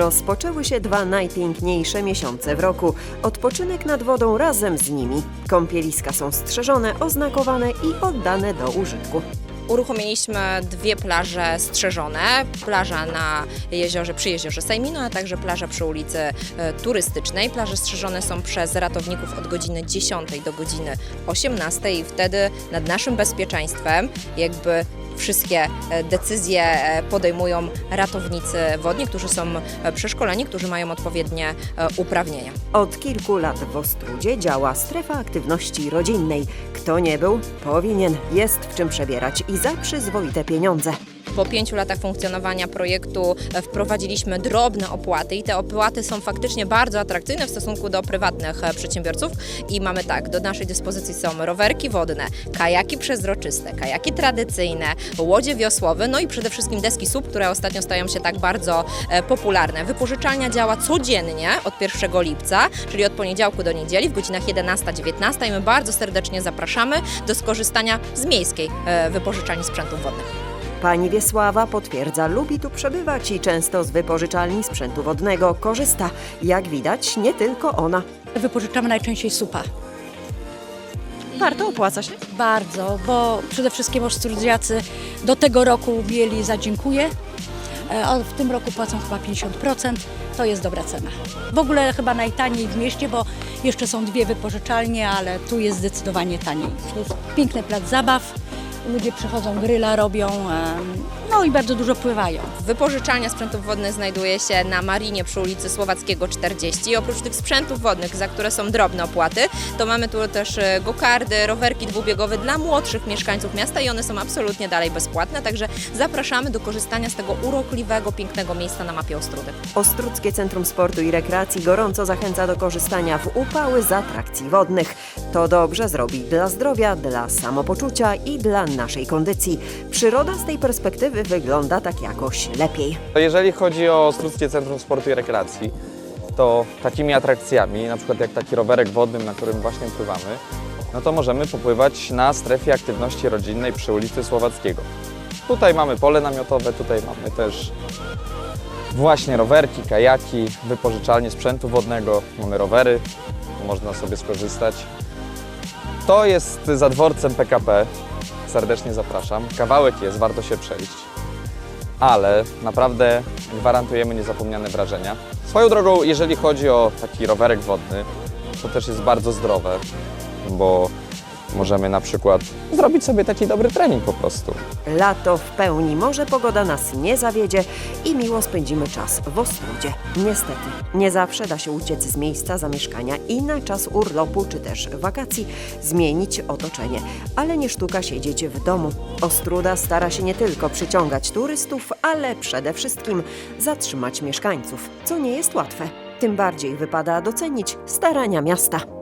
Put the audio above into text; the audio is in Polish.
Rozpoczęły się dwa najpiękniejsze miesiące w roku. Odpoczynek nad wodą razem z nimi. Kąpieliska są strzeżone, oznakowane i oddane do użytku. Uruchomiliśmy dwie plaże strzeżone. Plaża na jeziorze, przy jeziorze Sejmino, a także plaża przy ulicy e, Turystycznej. Plaże strzeżone są przez ratowników od godziny 10 do godziny 18 i wtedy nad naszym bezpieczeństwem jakby wszystkie e, decyzje e, podejmują ratownicy wodni, którzy są e, przeszkoleni, którzy mają odpowiednie uprawnienia. Od kilku lat w Ostrudzie działa strefa aktywności rodzinnej. Kto nie był, powinien. Jest w czym przebierać i za przyzwoite pieniądze. Po pięciu latach funkcjonowania projektu e, wprowadziliśmy drobne opłaty i te opłaty są faktycznie bardzo atrakcyjne w stosunku do prywatnych e, przedsiębiorców i mamy tak, do naszej dyspozycji są rowerki wodne, kajaki przezroczyste, kajaki tradycyjne, łodzie wiosłowe, no i przede wszystkim deski SUP, które ostatnio stają się tak bardzo e, popularne. Wypożyczalnia działa codziennie od 1 lipca, czyli od poniedziałku do niedzieli w godzinach 11-19 i my bardzo serdecznie zapraszamy do skorzystania z miejskiej wypożyczalni sprzętów wodnych. Pani Wiesława potwierdza, lubi tu przebywać i często z wypożyczalni sprzętu wodnego korzysta. Jak widać, nie tylko ona. Wypożyczamy najczęściej supa. Warto opłaca się? Bardzo, bo przede wszystkim ostrudziacy do tego roku mieli za dziękuję, e, a w tym roku płacą chyba 50%. To jest dobra cena. W ogóle chyba najtaniej w mieście, bo jeszcze są dwie wypożyczalnie, ale tu jest zdecydowanie taniej. Tu jest piękny plac zabaw, ludzie przychodzą, gryla robią, no i bardzo dużo pływają. Wypożyczalnia sprzętów wodnych znajduje się na Marinie przy ulicy Słowackiego 40. I oprócz tych sprzętów wodnych, za które są drobne opłaty, to mamy tu też e, gokardy, rowerki dwubiegowe dla młodszych mieszkańców miasta i one są absolutnie dalej bezpłatne, także zapraszamy do korzystania z tego urokliwego, pięknego miejsca na mapie Ostrudy. Ostrudzkie Centrum Sportu i Rekreacji gorąco zachęca do korzystania w upały z atrakcji wodnych. To dobrze zrobi dla zdrowia, dla samopoczucia i dla naszej kondycji. Przyroda z tej perspektywy wygląda tak jakoś lepiej. Jeżeli chodzi o Ostruckie Centrum Sportu i Rekreacji, to takimi atrakcjami, na przykład jak taki rowerek wodnym, na którym właśnie pływamy, no to możemy popływać na strefie aktywności rodzinnej przy ulicy Słowackiego. Tutaj mamy pole namiotowe, tutaj mamy też właśnie rowerki, kajaki, wypożyczalnie sprzętu wodnego, mamy rowery, można sobie skorzystać. To jest za dworcem PKP, serdecznie zapraszam. Kawałek jest, warto się przejść ale naprawdę gwarantujemy niezapomniane wrażenia. Swoją drogą, jeżeli chodzi o taki rowerek wodny, to też jest bardzo zdrowe, bo możemy na przykład zrobić sobie taki dobry trening po prostu. Lato w pełni, może pogoda nas nie zawiedzie i miło spędzimy czas w Ostrudzie. Niestety, nie zawsze da się uciec z miejsca zamieszkania i na czas urlopu czy też wakacji zmienić otoczenie, ale nie sztuka siedzieć w domu. Ostruda stara się nie tylko przyciągać turystów, ale przede wszystkim zatrzymać mieszkańców, co nie jest łatwe. Tym bardziej wypada docenić starania miasta.